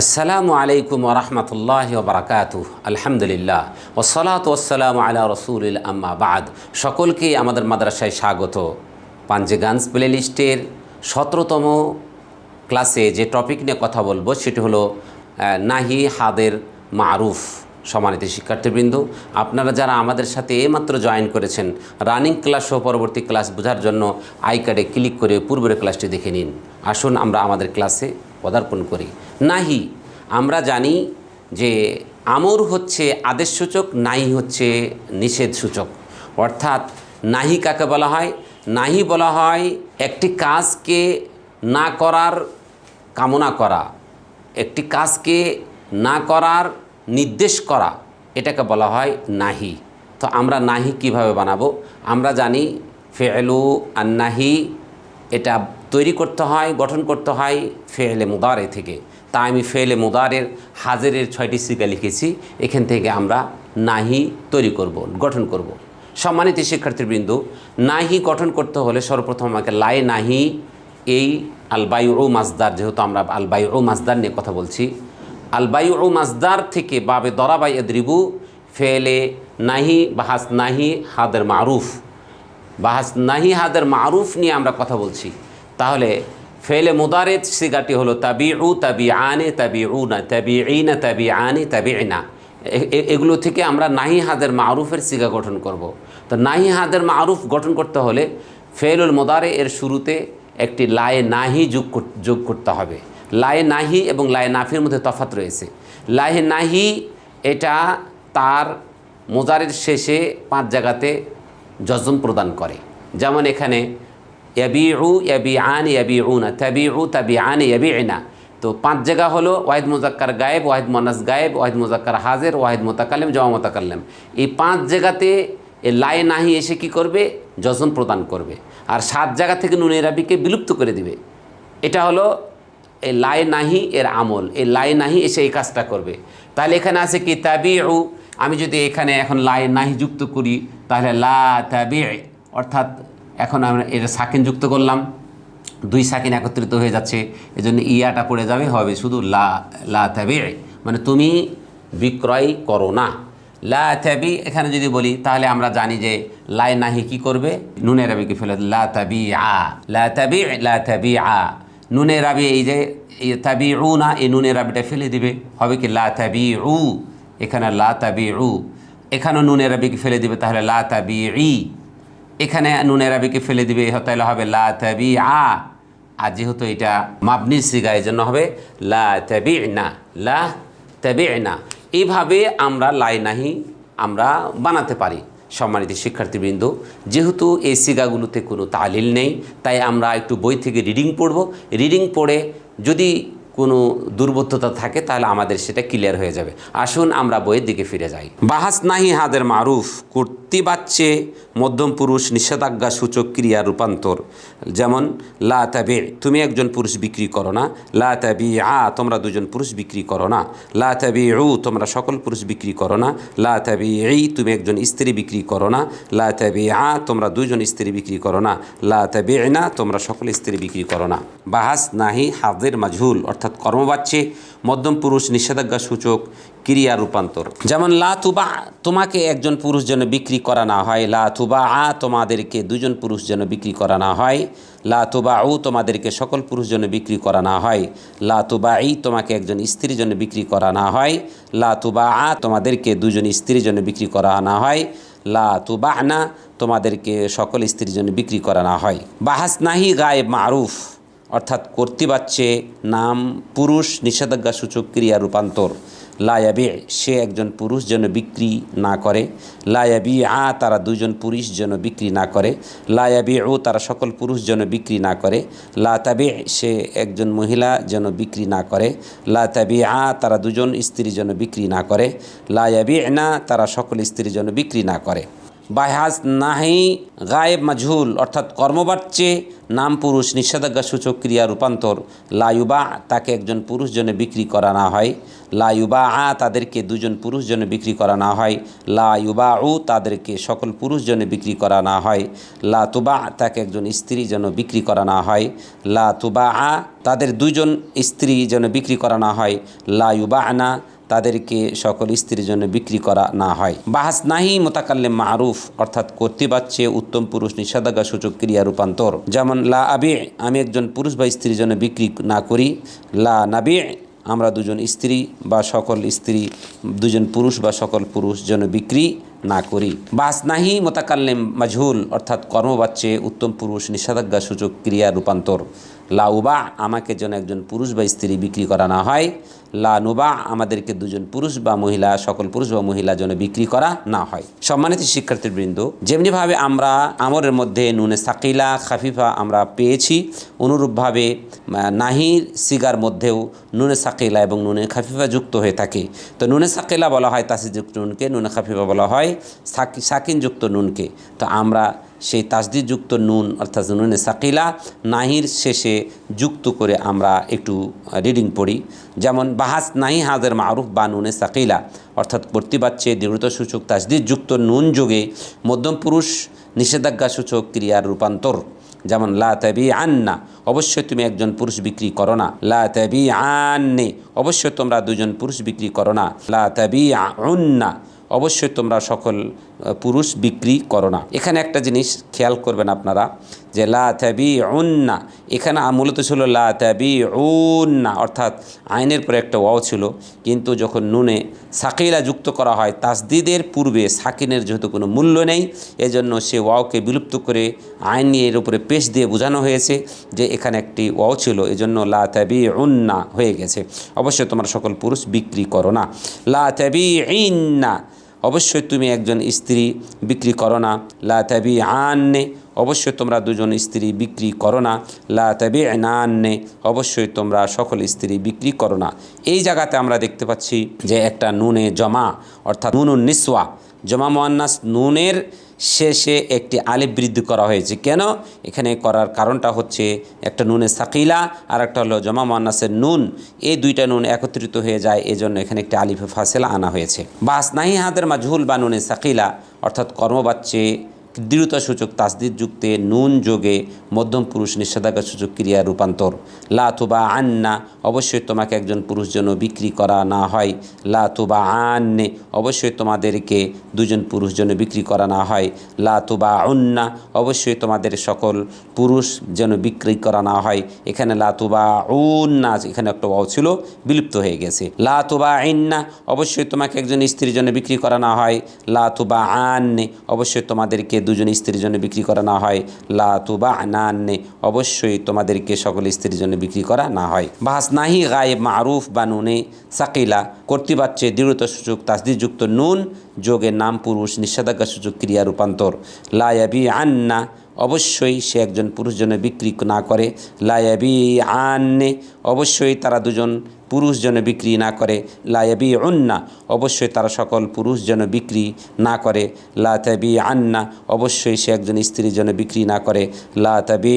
আসসালামু আলাইকুম ওরহমতুল্লাহ বারাকাতু আলহামদুলিল্লাহ। ওসলাত ওসালাম আলা রসুল আম্মা সকলকে আমাদের মাদ্রাসায় স্বাগত। পাঞ্জেগান্স প্লে লিস্টের সতেরোতম ক্লাসে যে টপিক নিয়ে কথা বলব, সেটি হলো নাহি হাদের মারুফ, সম্মানিত শিক্ষার্থীবৃন্দ। আপনারা যারা আমাদের সাথে এইমাত্র জয়েন করেছেন, রানিং ক্লাস ও পরবর্তী ক্লাস বোঝার জন্য আই কার্ডে ক্লিক করে পূর্বের ক্লাসটি দেখে নিন। আসুন আমরা আমাদের ক্লাসে পদার্পণ করি। নাহি। আমরা জানি যে আমর হচ্ছে আদেশ সূচক নাহি হচ্ছে নিষেধ সূচক অর্থাৎ নাহি কাকে বলা হয়? নাহি বলা হয় একটি কাজকে না করার কামনা করা, একটি কাজকে না করার নির্দেশ করা, এটাকে বলা হয় নাহি। তো আমরা নাহি কীভাবে বানাবো? আমরা জানি ফেলু আর নাহি এটা তৈরি করতে হয়, গঠন করতে হয় ফেলে মুদারে থেকে। তাই আমি ফেলে মুদারের হাজেরের ছয়টি সিগা লিখেছি। এখান থেকে আমরা নাহি তৈরি করব, গঠন করব। সম্মানিত শিক্ষার্থীবৃন্দ, নাহি গঠন করতে হলে সর্বপ্রথম আমাকে লাই নাহি, এই আলবায়ু ও মাজদার যেহেতু আমরা আলবায়ু ও মাসদার নিয়ে কথা বলছি আলবায়ু ও মাজদার থেকে বাবে দরাবাই এদ্রিবু ফেলে নাহি, বাহাস নাহি, হাদের মারুফ। বাহাস নাহি, হাদের মারুফ নিয়ে আমরা কথা বলছি। তাহলে ফেলে মুদারেত সিগাটি হলো তাবি উ তাবি আনে তাবি উ না তাবি ই না তাবি আনে তাবি না এগুলো থেকে আমরা নাহি হাদের মারুফের সিগা গঠন করব। তো নাহি হাদের মারুফ গঠন করতে হলে ফেলুল মোদারে এর শুরুতে একটি লায়ে নাহি যোগ যোগ করতে হবে। লায়ে নাহি এবং লায়ে নাফির মধ্যে তফাত রয়েছে। লাহে নাহি এটা তার মোজারের শেষে পাঁচ জায়গাতে যজম প্রদান করে। যেমন এখানে ইয়াবিউ ইয়াবি আন তাবি আন ইয়াবি না তো পাঁচ জায়গা হলো ওয়াহিদ মুজাক্কার গায়েব, ওয়াহিদ মনাস গায়েব, ওয়াহিদ মুজাক্কার হাজের, ওয়াহিদ মোতাকাল্লেম, জমা মোতাকাল্লেম। এই পাঁচ জায়গাতে এ লাই নাহি এসে কি করবে? যজন প্রদান করবে। আর সাত জায়গা থেকে নুনে রাবিকে বিলুপ্ত করে দিবে। এটা হলো এই লাই নাহি এর আমল। এই লাই নাহি এসে এই কাজটা করবে। তাহলে এখানে আছে কি? তাবিউ, আমি যদি এখানে এখন লাই নাহি যুক্ত করি, তাহলে লা তাবি অর্থাৎ এখন আমরা এটা সাকিন যুক্ত করলাম, দুই সাকিন একত্রিত হয়ে যাচ্ছে, এজন্য ইয়াটা পড়ে যাবে হবে শুধু লা লা তাবি মানে তুমি বিক্রয় করো না। লা তাবি, এখানে যদি বলি, তাহলে আমরা জানি যে লাই নাহি কি করবে? নুনের রাবিকে ফেলে লা তাবি আ, লা তাবি লা তাবি আ। নুনে রাবি এই যে তাবি উ না, এই নুনে রাবিটা ফেলে দিবে। হবে কি লা তাবি উ, এখানে লা তাবি উ। এখানেও নুনে রাবিকে ফেলে দিবে, তাহলে লা তাবি ই। এখানে নুনে রাবিকে ফেলে দিবে তাহলে হবে লা তাবি আ আর যেহেতু এটা মাবনি সিগা এই জন্য হবে লা তাবি না লা তাবি না এইভাবে আমরা লাই নাহি আমরা বানাতে পারি, সম্মানিত শিক্ষার্থীবৃন্দ। যেহেতু এই সিগাগুলোতে কোনো তালিল নেই, তাই আমরা একটু বই থেকে রিডিং পড়ব। রিডিং পড়ে যদি কোনো দুর্বদ্ধতা থাকে, তাহলে আমাদের সেটা ক্লিয়ার হয়ে যাবে। আসুন আমরা বইয়ের দিকে ফিরে যাই। বাহাস নাহি হাদের মারুফ, কর্তৃ বাচ্চে মধ্যম পুরুষ নিষেধাজ্ঞা সূচক ক্রিয়া রূপান্তর। যেমন, লা তাবে, তুমি একজন পুরুষ বিক্রি করো না। লা তাবি আ তোমরা দুজন পুরুষ বিক্রি করো না। লা তাবি উ তোমরা সকল পুরুষ বিক্রি করো না। লা তাবি এই তুমি একজন স্ত্রী বিক্রি করো না। লা তাবি আ তোমরা দুজন স্ত্রী বিক্রি করো না। লা তাবি না তোমরা সকল স্ত্রী বিক্রি করো না। বাহাস নাহি হাদের মাজহুল, অর্থাৎ কর্মবাচ্যে মধ্যম পুরুষ নিষেধাজ্ঞা সূচক ক্রিয়া রূপান্তর। যেমন, লা তুবা, তোমাকে একজন পুরুষ যেন বিক্রি করা না হয়। লা তুবা আ তোমাদেরকে দুজন পুরুষ যেন বিক্রি করা না হয়। লা তুবা উ তোমাদেরকে সকল পুরুষ যেন বিক্রি করা না হয়। লা তুবা ই তোমাকে একজন স্ত্রীর জন্য বিক্রি করা না হয়। লা তুবা আ তোমাদেরকে দুজন স্ত্রীর জন্য বিক্রি করা না হয়। লা তুবা না তোমাদেরকে সকল স্ত্রীর জন্য বিক্রি করা না হয়। বাহাস নাহি গায়ে মারুফ। অর্থাৎ কর্তৃবাচ্যে নাম, পুরুষ, নিষেধাজ্ঞা সূচক ক্রিয়া রূপান্তর। লায়াবি সে একজন পুরুষ যেন বিক্রি না করে। লায়াবি আ তারা দুজন পুরুষ যেন বিক্রি না করে। লায়াবি ও তারা সকল পুরুষ যেন বিক্রি না করে। লা তাবি সে একজন মহিলা যেন বিক্রি না করে। লা তাবি আ তারা দুজন স্ত্রী যেন বিক্রি না করে। লায়াবি না তারা সকল স্ত্রী যেন বিক্রি না করে। বাহাজ নাহি গায়েব মাঝুল অর্থাৎ কর্মবাচ্যে নাম পুরুষ নিষেধাজ্ঞা সূচক ক্রিয়া রূপান্তর। লায়ুবা তাকে একজন পুরুষ জনে বিক্রি করা না হয়। লায়ুবা আ তাদেরকে দুজন পুরুষ জনে বিক্রি করা না হয়। লায়ুবা উ তাদেরকে সকল পুরুষ জনে বিক্রি করা না হয়। লা তুবা তাকে একজন স্ত্রী যেন বিক্রি করা না হয়। লা তুবা আ তাদের দুজন স্ত্রী যেন বিক্রি করা না হয়। লায়ুবা আনা তাদেরকে সকল স্ত্রীর জন্য বিক্রি করা না হয়। বাহাস নাহি মোতাকাল্লেম মারুফ, অর্থাৎ কর্তৃবাচ্যে উত্তম পুরুষ নিষেধাজ্ঞা সূচক ক্রিয়া রূপান্তর। যেমন, লা আবি, আমি একজন পুরুষ বা স্ত্রীর জন্য বিক্রি না করি। লা নাবি, আমরা দুজন স্ত্রী বা সকল স্ত্রী, দুজন পুরুষ বা সকল পুরুষ যেন বিক্রি না করি। বাস নাহি মোতাকাল্লেম মাজহুল, অর্থাৎ কর্মবাচ্যে উত্তম পুরুষ নিষেধাজ্ঞা সূচক ক্রিয়া রূপান্তর। লা উবা আমাকে যেন একজন পুরুষ বা স্ত্রী বিক্রি করা না হয়। লা নুবা আমাদেরকে দুজন পুরুষ বা মহিলা, সকল পুরুষ বা মহিলা যেন বিক্রি করা না হয়। সম্মানিত শিক্ষার্থীবৃন্দ, যেমনিভাবে আমরা আমরের মধ্যে নুনে সাকিলা, খাফিফা আমরা পেয়েছি, অনুরূপভাবে নাহির সিগার মধ্যেও নুনে সাকিলা এবং নুনে খাফিফা যুক্ত হয়ে থাকে। তো নুনে সাকিলা বলা হয় তাসিযুক্ত নুনকে, নুনে খাফিফা বলা হয় সাকি, সাকিনযুক্ত নুনকে। তো আমরা সেই তাসদিযুক্ত নুন, অর্থাৎ নুনে সাকিলা নাহির শেষে যুক্ত করে আমরা একটু রিডিং পড়ি। যেমন, বাহাস নাহি হাজের মারুফ বা নুনে সাকিলা, অর্থাৎ কর্তৃবাচ্যে দৃঢ়তা সূচক তাসদিযুক্ত নুন যোগে মধ্যম পুরুষ নিষেধাজ্ঞা সূচক ক্রিয়ার রূপান্তর। যেমন, লা তাবি আন্না অবশ্যই তুমি একজন পুরুষ বিক্রি করো না। লা তাবি আন্নে অবশ্যই তোমরা দুজন পুরুষ বিক্রি করো না। লা তাবি আন্না অবশ্যই তোমরা সকল পুরুষ বিক্রি করো না। এখানে একটা জিনিস খেয়াল করবেন আপনারা, যে লা তাবি উন্না এখানে মূলত ছিল লা তাবি উন্না অর্থাৎ আইনের পরে একটা ওয়াও ছিল, কিন্তু যখন নুনে সাকিলা যুক্ত করা হয়, তাসদিদের পূর্বে সাকিনের যেহেতু কোনো মূল্য নেই, এজন্য সে ওয়াওকে বিলুপ্ত করে আইন নিয়ে এর উপরে পেশ দিয়ে বোঝানো হয়েছে যে এখানে একটি ওয়াও ছিল, এজন্য লা তাবি উন্না হয়ে গেছে। অবশ্যই তোমার সকল পুরুষ বিক্রি করো না। লা তাবি ইন্না অবশ্যই তুমি একজন স্ত্রী বিক্রি করো না। লা আননে অবশ্যই তোমরা দুজন স্ত্রী বিক্রি করো না। লা আননে অবশ্যই তোমরা সকল স্ত্রী বিক্রি করো না। এই জায়গাতে আমরা দেখতে পাচ্ছি যে একটা নুনে জমা, অর্থাৎ নুনুন নিসওয়া জমা মোয়ান্নাস নুনের শেষে একটি আলিফ বৃদ্ধি করা হয়েছে। কেন? এখানে করার কারণটা হচ্ছে একটা নুনের সাকিলা আর একটা হলো জমা মোয়ান্নাসের নুন। এই দুইটা নুন একত্রিত হয়ে যায়, এজন্য এখানে একটি আলিফে ফাসেলা আনা হয়েছে। বাস নাহি হাতের মাজহুল বা নুনের সাকিলা, অর্থাৎ কর্মবাচ্যে দৃঢ়তা সূচক তাসদিদ যুক্তে নুন যোগে মধ্যম পুরুষ নিষেধাজ্ঞা সূচক ক্রিয়া রূপান্তর। লা তুবা আন্না, অবশ্যই তোমাকে একজন পুরুষ জন্য বিক্রি করা না হয়। লা তুবা আন্নে, অবশ্যই তোমাদেরকে দুজন পুরুষ জন্য বিক্রি করা না হয়। লা তুবা অবশ্যই তোমাদের সকল পুরুষ যেন বিক্রি করা না হয়। এখানে লা তুবা উন্না, এখানে একটা ওয়াও ছিল, বিলুপ্ত হয়ে গেছে। লা তুবা আইন্না অবশ্যই তোমাকে একজন স্ত্রীর জন্য বিক্রি করা না হয়। লা তুবা আন্নে, অবশ্যই তোমাদেরকে দুজন স্ত্রীর জন্য বিক্রি করা না হয়। লা তুবা আনান্নে অবশ্যই তোমাদেরকে সকল স্ত্রীর জন্য বিক্রি করা না হয়। বাহাস নাহি গায়েব মারুফ বা নুনে সাকিলা কর্তৃবাচ্যে দৃঢ়তা সূচক তাসদিযুক্ত নুন, যোগে নাম পুরুষ, নিষেধাজ্ঞা সূচক ক্রিয়া রূপান্তর। লায়াবি আন্না অবশ্যই সে একজন পুরুষ জন্য বিক্রি না করে। লায়াবি আন্নে অবশ্যই তারা দুজন পুরুষ যেন বিক্রি না করে লায়াবি উন্না অবশ্যই তারা সকল পুরুষ যেন বিক্রি না করে, লা তাবি আন্না অবশ্যই সে একজন স্ত্রীর জন্য বিক্রি না করে, লা তাবি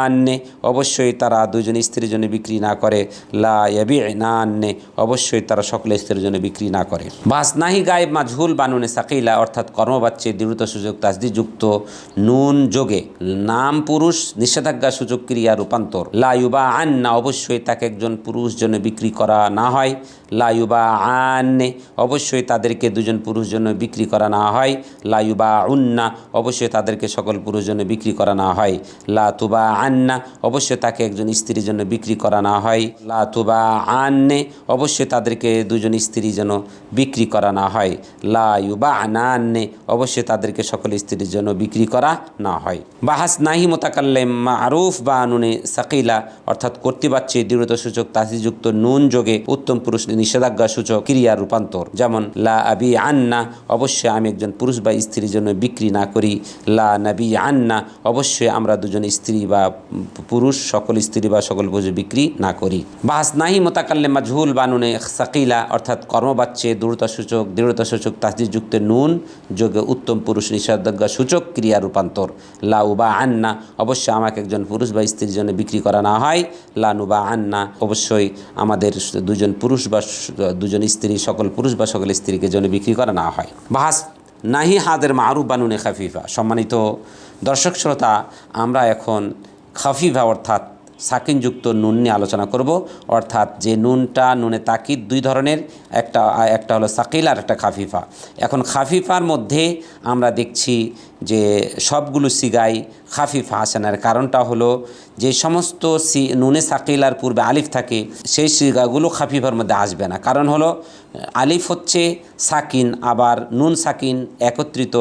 আন্নে অবশ্যই তারা দুজন স্ত্রীর জন্য বিক্রি না করে, লা ইয়াবি না আন্নে অবশ্যই তারা সকল স্ত্রীর জন্য বিক্রি না করে। বাস নাহি গায়েব মাজহুল বানুনে সাকিলা, অর্থাৎ কর্মবাচ্যে দৃঢ়তা সুযোগ তাজদিযুক্ত নুন যোগে, নাম পুরুষ নিষেধাজ্ঞা সুযোগ ক্রিয়া রূপান্তর লায়ুবা আন্না অবশ্যই তাকে একজন পুরুষ জন্য বিক্রি করা না হয়। লায়ুবা আন্নে অবশ্যই তাদেরকে দুজন পুরুষ জন্য বিক্রি করা না হয়। লায়ুবা উন্না অবশ্যই তাদেরকে সকল পুরুষ জন্য বিক্রি করা না হয়। লাতুবা আন্না অবশ্যই তাকে একজন স্ত্রীর জন্য বিক্রি করা না হয়। লাতুবা আন্নে অবশ্যই তাদেরকে দুজন স্ত্রী যেন বিক্রি করা না হয়। লা ইউবা আনান্নে অবশ্যই তাদেরকে সকল স্ত্রীর জন্য বিক্রি করা না হয়। বাহাস নাহি মোতাকাল্লেম মারুফ বা আনুনে সাকিলা অর্থাৎ কর্তৃবাচ্যে দৃঢ়তা সূচক তাসিযুক্ত নুন যোগে উত্তম পুরুষ নিষেধাজ্ঞা সূচক ক্রিয়ার রূপান্তর। যেমন, লা আবি আন্না, অবশ্যই আমি একজন পুরুষ বা স্ত্রীর জন্য বিক্রি না করি। লা নাবি আন্না, অবশ্যই আমরা দুজন স্ত্রী বা পুরুষ, সকল স্ত্রী বা সকল পুরুষ বিক্রি না করি। বাস নাহি মোতাকাল্লে মাজহুল বানুনে সাকিলা, অর্থাৎ কর্মবাচ্যে দৃঢ়তা সূচক তাসদিযুক্ত নুন যোগে উত্তম পুরুষ নিষেধাজ্ঞা সূচক ক্রিয়া রূপান্তর। লাউ বা আন্না, অবশ্যই আমাকে একজন পুরুষ বা স্ত্রীর জন্য বিক্রি করা না হয়। লানু বা আন্না, অবশ্যই আমাদের দুজন পুরুষ বা দুজন স্ত্রী, সকল পুরুষ বা সকল স্ত্রীকে জন্য বিক্রি করা না হয়। বাহাস, নাহি হাদের মারুফ বানুনে খাফিফা। সম্মানিত দর্শক শ্রোতা, আমরা এখন খাফিফা অর্থাৎ সাকিনযুক্ত নুন নিয়ে আলোচনা করব। অর্থাৎ যে নুনটা, নুনে তাকিদ দুই ধরনের, একটা একটা হলো সাকিল আর একটা খাফিফা। এখন খাফিফার মধ্যে আমরা দেখছি যে সবগুলো সিগাই খাফিফ এর কারণটা হলো যে সমস্ত সি, নুনে সাকিলার পূর্বে আলিফ থাকে, সেই সিগাগুলো খাফিফার মধ্যে আসবে না। কারণ হলো, আলিফ হচ্ছে সাকিন, আবার নুন সাকিন একত্রিত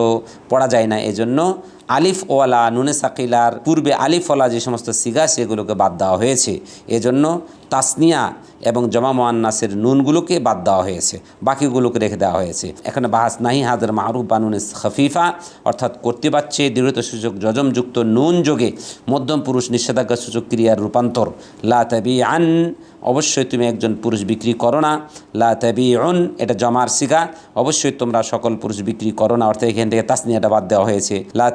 পড়া যায় না। এজন্য আলিফ ওয়ালা নুনে সাকিলার পূর্বে আলিফওয়ালা যে সমস্ত সিগা, সেগুলোকে বাদ দেওয়া হয়েছে। এজন্য তাসনিয়া এবং জমা মোয়ান্নাসের নুনগুলোকে বাদ দেওয়া হয়েছে, বাকিগুলোকে রেখে দেওয়া হয়েছে। এখানে বাহাস নাহি, হাজার মারুফ বানুনে খফিফা, অর্থাৎ করতে পারছে দৃঢ়তা সূচক যজমযুক্ত নুন যোগে মধ্যম পুরুষ নিষেধাজ্ঞা সূচক ক্রিয়ার রূপান্তর। লা আন অবশ্যই তুমি একজন পুরুষ বিক্রি করো না। লা এটা জমার সিগা। অবশ্যই তোমরা সকল পুরুষ বিক্রি করো না, অর্থাৎ এখান থেকে তাসনিয়াটা বাদ দেওয়া হয়েছে। লা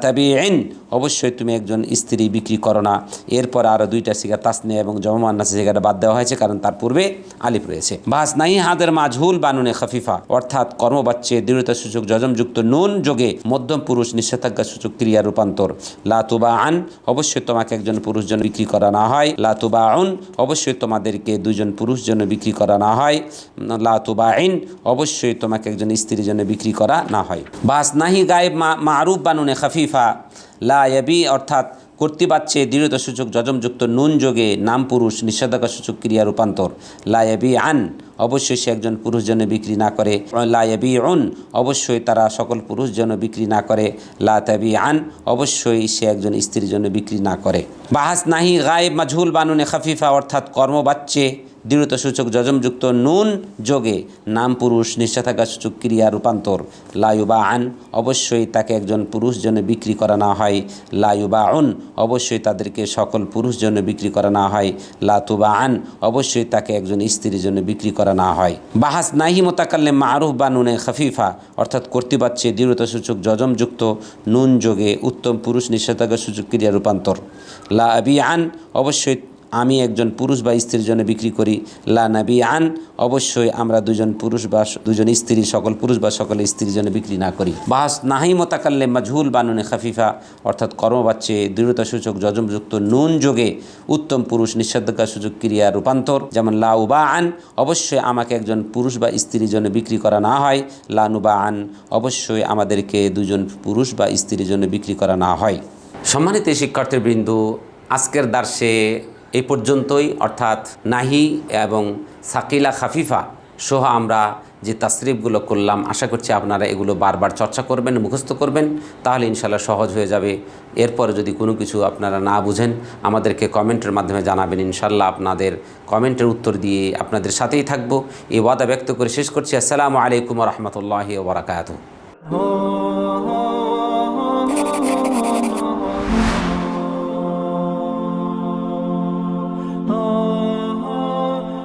অবশ্যই তুমি একজন স্ত্রী বিক্রি করো না। এরপর আরও দুইটা সিগা তাসনিয়া এবং জমান্নাস সিগাটা বাদ দেওয়া হয়েছে, কারণ তার পূর্বে আলিফ রয়েছে। বাস নাই হাদের মাঝহুল বানুনে খফিফা, অর্থাৎ কর্মবাচ্যে দৃঢ়তা সূচক যজমযুক্ত নুন যোগে মধ্যম পুরুষ নিষেধাজ্ঞা সূচক ক্রিয়া রূপান্তর। লাতুবা আন অবশ্যই তোমাকে একজন পুরুষজন বিক্রি করা না হয়। লাতুবা আন অবশ্যই তোমাদেরকে দুজন পুরুষ জন্য বিক্রি করা না হয় লাতুবা আইন অবশ্যই তোমাকে একজন স্ত্রীর জন্য বিক্রি করা না হয়। বাস নাহি গায়েব মারুফ বানুনে খাফিফা, লা ইয়াবি, অর্থাৎ কর্তৃপাচ্ছে দৃঢ়তা সূচক যজমযুক্ত নুন যোগে নাম পুরুষ নিষেধাজ্ঞা সূচক ক্রিয়া রূপান্তর। লায়াবি আন অবশ্যই সে একজন পুরুষ জন্য বিক্রি না করে। লায়াবি অন অবশ্যই তারা সকল পুরুষ জন্য বিক্রি না করে। লাতাবি আন অবশ্যই সে একজন স্ত্রীর জন্য বিক্রি না করে। বাহাস নাহি গায়েব মাঝুল বানুনে খাফিফা অর্থাৎ কর্মবাচ্যে। দৃঢ়তা সূচক যজমযুক্ত নুন যোগে নাম পুরুষ নিষেধাজ্ঞা সূচক ক্রিয়া রূপান্তর। লায়ুবা আন অবশ্যই তাকে একজন পুরুষ জন্য বিক্রি করা না হয়। লায়ুবা উন অবশ্যই তাদেরকে সকল পুরুষ জন্য বিক্রি করা না হয়। লাতুবা আন অবশ্যই তাকে একজন স্ত্রীর জন্য বিক্রি করা না হয়। বাহাস নাহি মোতাকাল্লে মারুফ বা নুনে খফিফা, অর্থাৎ কর্তৃপাচ্ছে দৃঢ়তা সূচক যজমযুক্ত নুন যোগে উত্তম পুরুষ নিষেধাজ্ঞা সূচক ক্রিয়া রূপান্তর। লা আবি আন অবশ্যই আমি একজন পুরুষ বা স্ত্রীর জন্য বিক্রি করি, লা নাবি আন অবশ্যই আমরা দুজন পুরুষ বা দুজন স্ত্রী, সকল পুরুষ বা সকল স্ত্রীর জন্য বিক্রি না করি। বাস নাহি মোতাকাল্লে মাজহুল বানুনে খাফিফা, অর্থাৎ কর্মবাচ্যে দৃঢ়তা সূচক যজমযুক্ত নুন যোগে উত্তম পুরুষ নিষেধাজ্ঞা সুযোগ ক্রিয়া রূপান্তর, যেমন লাউ বা আন অবশ্যই আমাকে একজন পুরুষ বা স্ত্রীর জন্য বিক্রি করা না হয়। লানু বা আন অবশ্যই আমাদেরকে দুজন পুরুষ বা স্ত্রীর জন্য বিক্রি করা না হয়। সম্মানিত শিক্ষার্থীবৃন্দ, আজকের দার্সে এই পর্যন্তই। অর্থাৎ নাহি এবং সাকিলা খাফিফা সহ আমরা যে তাসরিফগুলো করলাম, আশা করছি আপনারা এগুলো বারবার চর্চা করবেন, মুখস্থ করবেন। তাহলে ইনশাল্লাহ সহজ হয়ে যাবে। এরপরে যদি কোনো কিছু আপনারা না বুঝেন, আমাদেরকে কমেন্টের মাধ্যমে জানাবেন। ইনশাল্লাহ আপনাদের কমেন্টের উত্তর দিয়ে আপনাদের সাথেই থাকব। এই ওয়াদা ব্যক্ত করে শেষ করছি। আসসালামু আলাইকুম রহমতুল্লাহি ওবরাকাতু